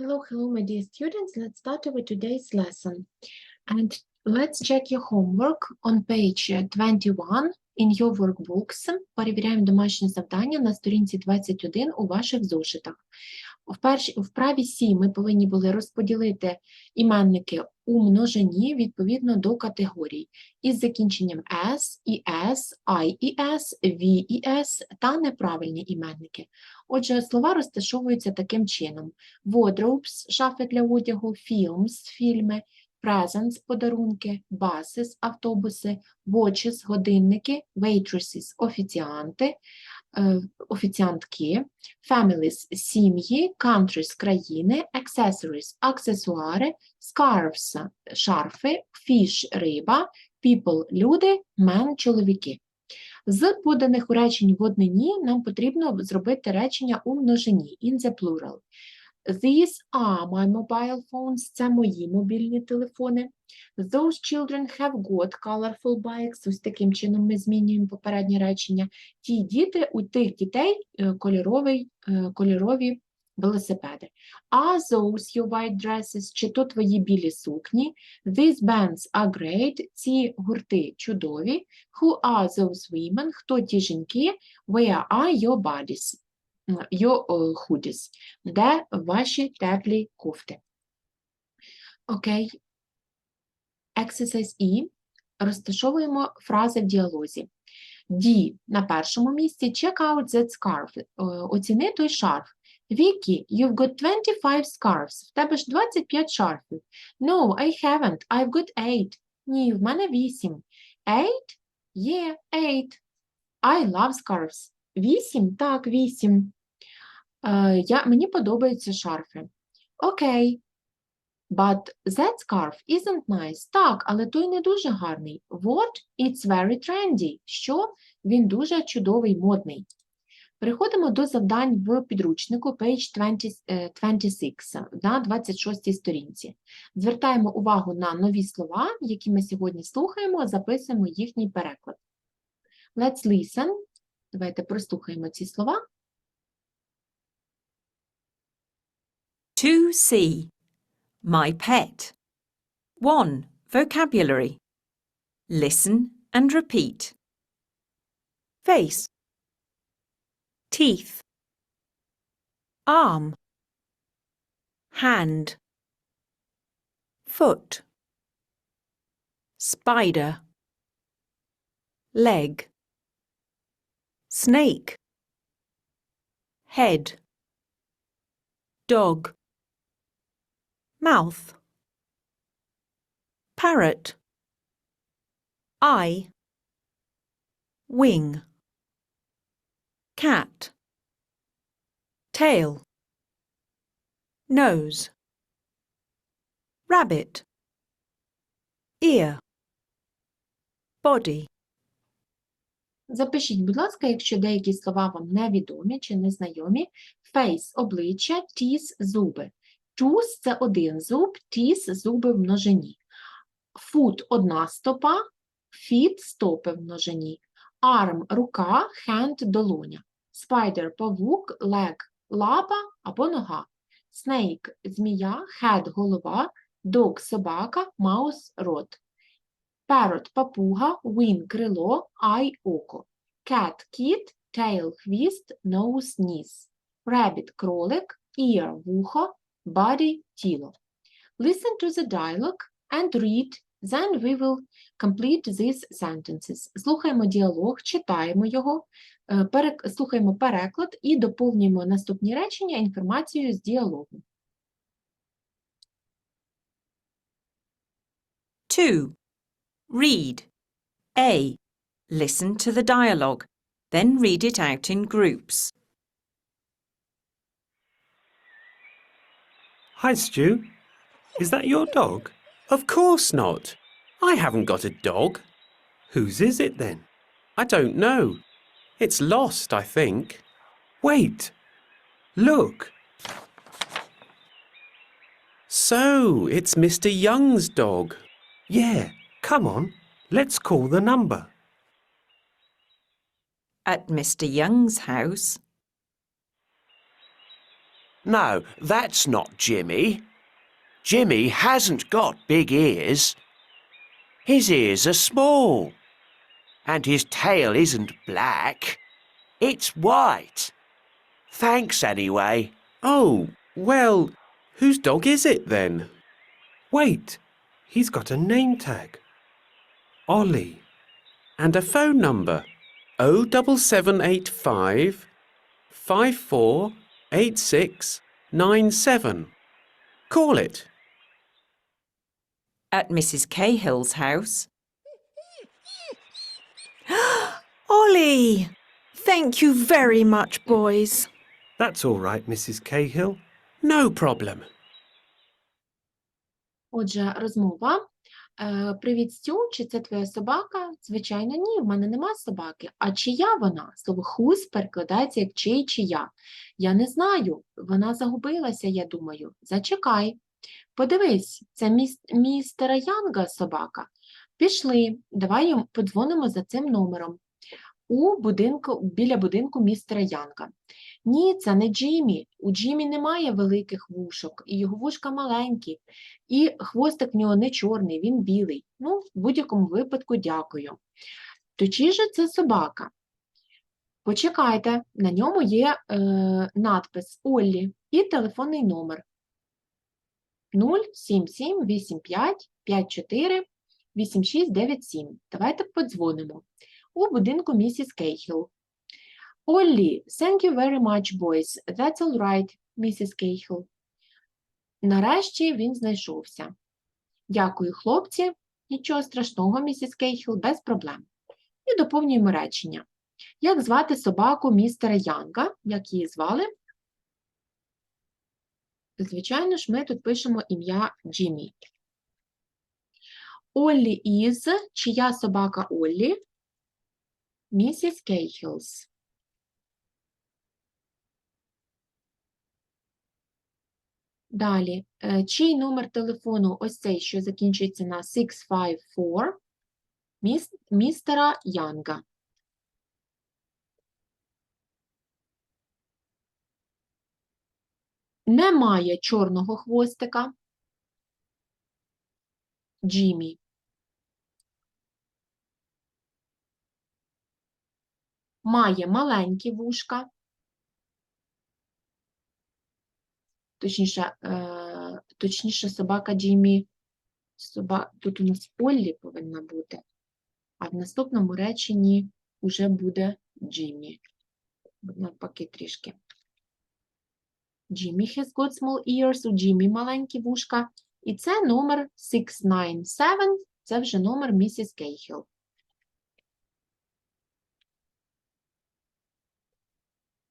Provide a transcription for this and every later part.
Hello, hello, my dear students. Let's start with today's lesson. And let's check your homework on page uh, 21 in your workbooks. Перевіряємо домашнє завдання на сторінці 21 у ваших зошитах. В першій в правій сі ми повинні були розподілити іменники у множині відповідно до категорій із закінченням s, es, ies, ves та неправильні іменники. Отже, слова розташовуються таким чином: wardrobes – шафи для одягу, films – фільми, presents – подарунки, buses – автобуси, watches – годинники, waitresses – офіціанти, офіціантки, families – сім'ї, countries – країни, accessories – аксесуари, scarves – шарфи, fish – риба, people – люди, men – чоловіки. З поданих у речень в однині нам потрібно зробити речення у множині in the plural. These are my mobile phones. Це мої мобільні телефони. Those children have got colorful bikes. Ось таким чином ми змінюємо попереднє речення. Ті діти, у тих дітей е, кольоровий, е, кольорові велосипеди. Are those your white dresses? Чи то твої білі сукні? These bands are great. Ці гурти чудові. Who are those women? Хто ті жінки? Where are your bodies? Your е, hoodies. Де ваші теплі кофти? Окей. Exercise E. Розташовуємо фрази в діалозі. D на першому місці. Check out that scarf. Е, Оціни той шарф. Vicky, you've got 25 scarves. В тебе ж 25 шарфів. No, I haven't. I've got 8. Ні, в мене 8. 8? Yeah, 8. I love scarves. 8? Так, 8. Е, я, мені подобаються шарфи. Окей. But that scarf isn't nice. Так, але той не дуже гарний. What? It's very trendy. Що? Він дуже чудовий, модний. Переходимо до завдань в підручнику page 20, е, 26 на 26 сторінці. Звертаємо увагу на нові слова, які ми сьогодні слухаємо, записуємо їхній переклад. Let's listen. Давайте прослухаємо ці слова. 2C. My pet. 1. Vocabulary. Listen and repeat. Face. Teeth. Arm. Hand. Foot. Spider. Leg. Snake. Head. Dog mouth parrot eye wing cat tail nose rabbit ear body Запишіть, будь ласка, якщо деякі слова вам невідомі чи незнайомі. Face – обличчя, teeth – зуби. Tooth – це один зуб, teeth – зуби в множині. Foot – одна стопа, feet – стопи в множині. Arm – рука, hand – долоня. Spider – павук, leg – лапа або нога. Snake – змія, head – голова, dog – собака, mouse – рот. Parrot – папуга, wing – крило, eye – око. Cat – кіт, tail – хвіст, nose – ніс. Rabbit – кролик, ear – вухо, body – тіло. Listen to the dialogue and read, then we will complete these sentences. Слухаємо діалог, читаємо його, е, перек- слухаємо переклад і доповнюємо наступні речення інформацією з діалогу. 2. Read. A. Listen to the dialogue, then read it out in groups. Hi, Stu. Is that your dog? Of course not. I haven't got a dog. Whose is it then? I don't know. It's lost, I think. Wait. Look. So, it's Mr. Young's dog. Yeah, come on. Let's call the number. At Mr. Young's house, No, that's not Jimmy. Jimmy hasn't got big ears. His ears are small. And his tail isn't black. It's white. Thanks anyway. Oh, well, whose dog is it then? Wait, he's got a name tag. Ollie. And a phone number. 07785 548697. Call it. At Mrs. Cahill's house. Ollie! Thank you very much, boys. That's all right, Mrs. Cahill. No problem. Отже, розмова. Е, Привіт, Стю, чи це твоя собака? Звичайно, ні, в мене нема собаки. А чия вона? Слово whose перекладається як чий, чия. Я не знаю, вона загубилася, я думаю. Зачекай. Подивись, це міс... містера Янга собака. Пішли, давай подзвонимо за цим номером. У будинку, біля будинку містера Янга. Ні, це не Джиммі. У Джиммі немає великих вушок, і його вушка маленькі. І хвостик в нього не чорний, він білий. Ну, в будь-якому випадку дякую. То чий же це собака? Почекайте, на ньому є е, надпис Оллі і телефонний номер 07785 54 8697. Давайте подзвонимо. У будинку місіс Кейхіл. Оллі, thank you very much, boys. That's all right, місіс Кейхіл. Нарешті він знайшовся. Дякую, хлопці. Нічого страшного, місіс Кейхіл, без проблем. І доповнюємо речення. Як звати собаку містера Янга? Як її звали? Звичайно ж, ми тут пишемо ім'я Джиммі. Оллі із, чия собака Оллі? Місіс Кейхілс. Далі, е, чий номер телефону ось цей, що закінчується на 654, міс- містера Янга. Немає чорного хвостика. Джиммі. Має маленькі вушка. Точніше, е, точніше собака Джиммі. Соба... Тут у нас Оллі повинна бути, а в наступному реченні вже буде Джиммі. Навпаки трішки. Jimmy has got small ears, у Джиммі маленькі вушка. І це номер 697, це вже номер місіс Кейхіл.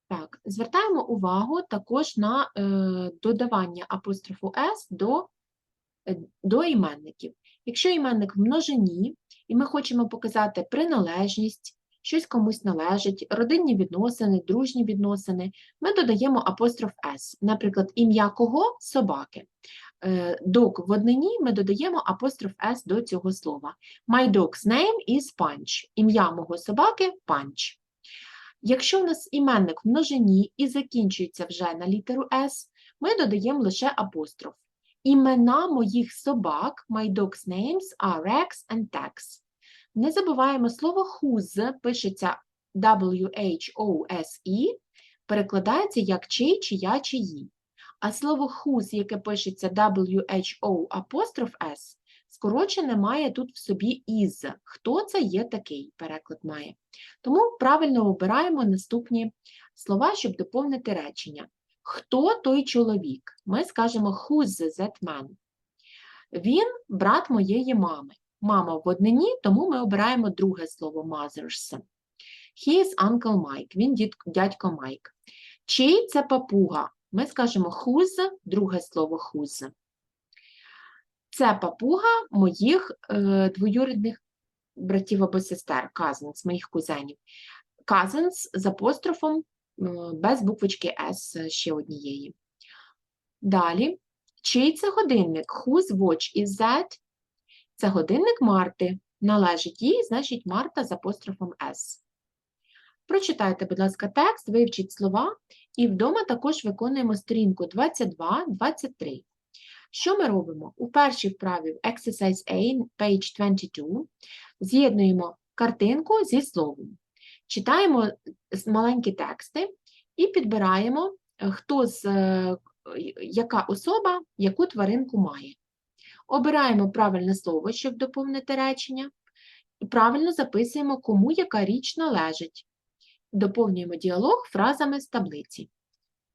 Так, звертаємо увагу також на е, додавання апострофу S до, е, до іменників. Якщо іменник в множині, і ми хочемо показати приналежність, щось комусь належить, родинні відносини, дружні відносини, ми додаємо апостроф S. Наприклад, ім'я кого? Собаки. Е, Dog в однині ми додаємо апостроф S до цього слова. My dog's name is Punch. Ім'я мого собаки – Punch. Якщо у нас іменник в множині і закінчується вже на літеру S, ми додаємо лише апостроф. Імена моїх собак, my dog's names are Rex and Tex. Не забуваємо слово whose, пишеться W-H-O-S-E, перекладається як чий, чия, чиї. А слово whose, яке пишеться W-H-O апостроф S, скорочене має тут в собі is. Хто це є такий переклад має. Тому правильно обираємо наступні слова, щоб доповнити речення. Хто той чоловік? Ми скажемо who's that man? Він брат моєї мами. Мама в однині, тому ми обираємо друге слово mother's. He is Uncle Mike. Він дядько Майк. Чий це папуга? Ми скажемо whose, друге слово whose. Це папуга моїх е, двоюрідних братів або сестер, cousins, моїх кузенів. Cousins з апострофом, е, без буквочки S ще однієї. Далі. Чий це годинник? Whose watch is that? Це годинник Марти. Належить їй, значить Марта з апострофом S. Прочитайте, будь ласка, текст, вивчіть слова І вдома також виконуємо сторінку 22-23. Що ми робимо? У першій вправі Exercise A, page 22, з'єднуємо картинку зі словом. Читаємо маленькі тексти і підбираємо, е, хто з, е, яка особа яку тваринку має. Обираємо правильне слово, щоб доповнити речення, правильно записуємо, кому яка річ належить. Доповнюємо діалог фразами з таблиці.